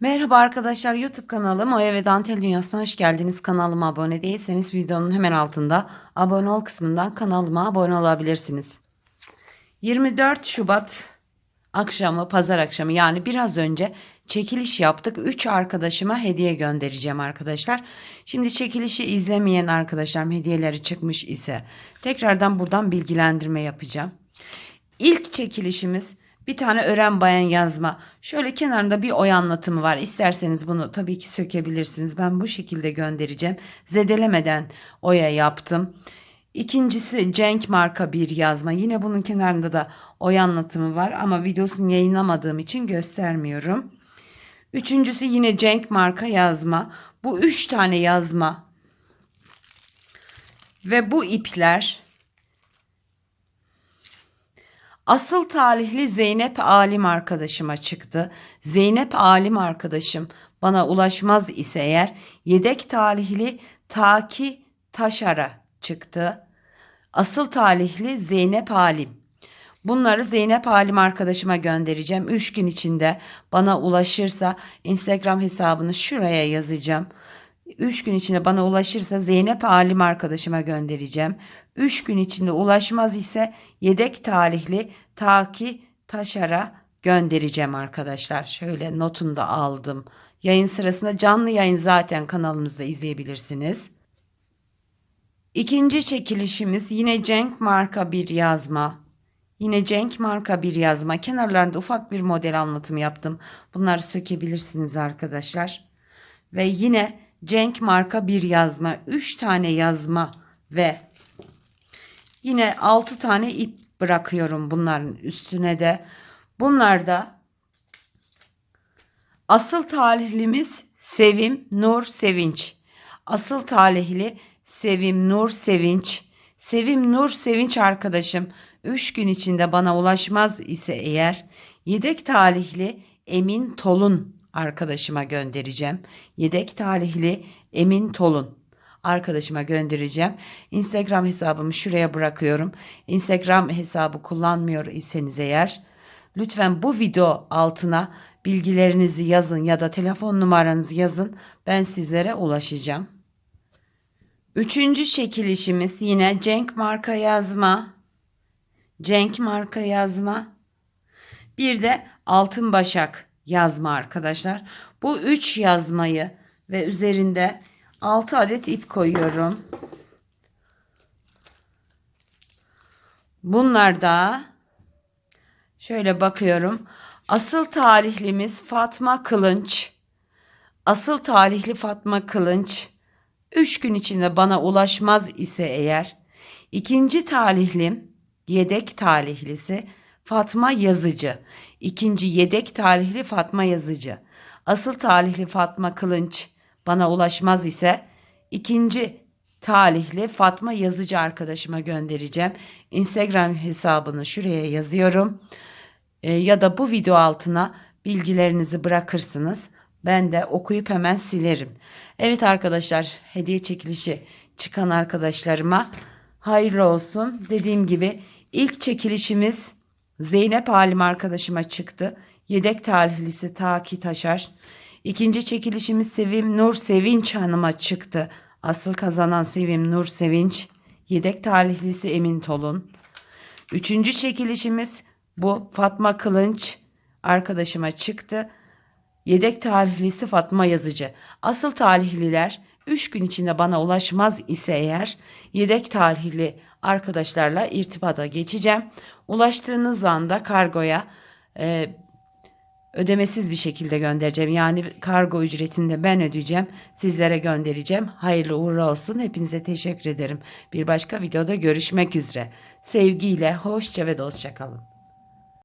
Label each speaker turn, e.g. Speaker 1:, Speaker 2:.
Speaker 1: Merhaba arkadaşlar YouTube kanalım Oya ve Dantel Dünyası'na hoş geldiniz. Kanalıma abone değilseniz videonun hemen altında abone ol kısmından kanalıma abone olabilirsiniz. 24 Şubat akşamı pazar akşamı yani biraz önce çekiliş yaptık. 3 arkadaşıma hediye göndereceğim arkadaşlar. Şimdi çekilişi izlemeyen arkadaşlarım hediyeleri çıkmış ise tekrardan buradan bilgilendirme yapacağım. İlk çekilişimiz bir tane öğren bayan yazma. Şöyle kenarında bir oy anlatımı var. İsterseniz bunu tabii ki sökebilirsiniz. Ben bu şekilde göndereceğim. Zedelemeden oya yaptım. İkincisi Cenk marka bir yazma. Yine bunun kenarında da oy anlatımı var ama videosunu yayınlamadığım için göstermiyorum. Üçüncüsü yine Cenk marka yazma. Bu üç tane yazma ve bu ipler Asıl talihli Zeynep Alim arkadaşıma çıktı. Zeynep Alim arkadaşım bana ulaşmaz ise eğer yedek talihli Taki Taşar'a çıktı. Asıl talihli Zeynep Alim. Bunları Zeynep Halim arkadaşıma göndereceğim. 3 gün içinde bana ulaşırsa Instagram hesabını şuraya yazacağım. 3 gün içinde bana ulaşırsa Zeynep Halim arkadaşıma göndereceğim. 3 gün içinde ulaşmaz ise yedek talihli Taki Taşar'a göndereceğim arkadaşlar. Şöyle notunu da aldım. Yayın sırasında canlı yayın zaten kanalımızda izleyebilirsiniz. İkinci çekilişimiz yine Cenk marka bir yazma. Yine Cenk marka bir yazma. Kenarlarında ufak bir model anlatımı yaptım. Bunları sökebilirsiniz arkadaşlar. Ve yine Cenk marka bir yazma. 3 tane yazma ve yine 6 tane ip bırakıyorum bunların üstüne de. Bunlar da asıl talihlimiz Sevim Nur Sevinç. Asıl talihli Sevim Nur Sevinç. Sevim Nur Sevinç arkadaşım 3 gün içinde bana ulaşmaz ise eğer yedek talihli Emin Tolun arkadaşıma göndereceğim. Yedek talihli Emin Tolun arkadaşıma göndereceğim. Instagram hesabımı şuraya bırakıyorum. Instagram hesabı kullanmıyor iseniz eğer lütfen bu video altına bilgilerinizi yazın ya da telefon numaranızı yazın. Ben sizlere ulaşacağım. Üçüncü çekilişimiz yine Cenk marka yazma. Cenk marka yazma. Bir de altın başak yazma arkadaşlar. Bu üç yazmayı ve üzerinde 6 adet ip koyuyorum. Bunlar da şöyle bakıyorum. Asıl tarihlimiz Fatma Kılınç. Asıl talihli Fatma Kılınç 3 gün içinde bana ulaşmaz ise eğer ikinci talihlim yedek talihlisi Fatma Yazıcı. İkinci yedek talihli Fatma Yazıcı. Asıl talihli Fatma Kılınç bana ulaşmaz ise ikinci talihli Fatma Yazıcı arkadaşıma göndereceğim. Instagram hesabını şuraya yazıyorum. E, ya da bu video altına bilgilerinizi bırakırsınız. Ben de okuyup hemen silerim. Evet arkadaşlar hediye çekilişi çıkan arkadaşlarıma hayırlı olsun. Dediğim gibi ilk çekilişimiz Zeynep Halim arkadaşıma çıktı. Yedek talihlisi Taki Taşar. İkinci çekilişimiz Sevim Nur Sevinç Hanım'a çıktı. Asıl kazanan Sevim Nur Sevinç. Yedek talihlisi Emin Tolun. Üçüncü çekilişimiz bu Fatma Kılınç arkadaşıma çıktı. Yedek talihlisi Fatma Yazıcı. Asıl talihliler 3 gün içinde bana ulaşmaz ise eğer yedek talihli arkadaşlarla irtibata geçeceğim. Ulaştığınız anda kargoya e, ödemesiz bir şekilde göndereceğim. Yani kargo ücretini de ben ödeyeceğim. Sizlere göndereceğim. Hayırlı uğurlu olsun. Hepinize teşekkür ederim. Bir başka videoda görüşmek üzere. Sevgiyle, hoşça ve dostça kalın.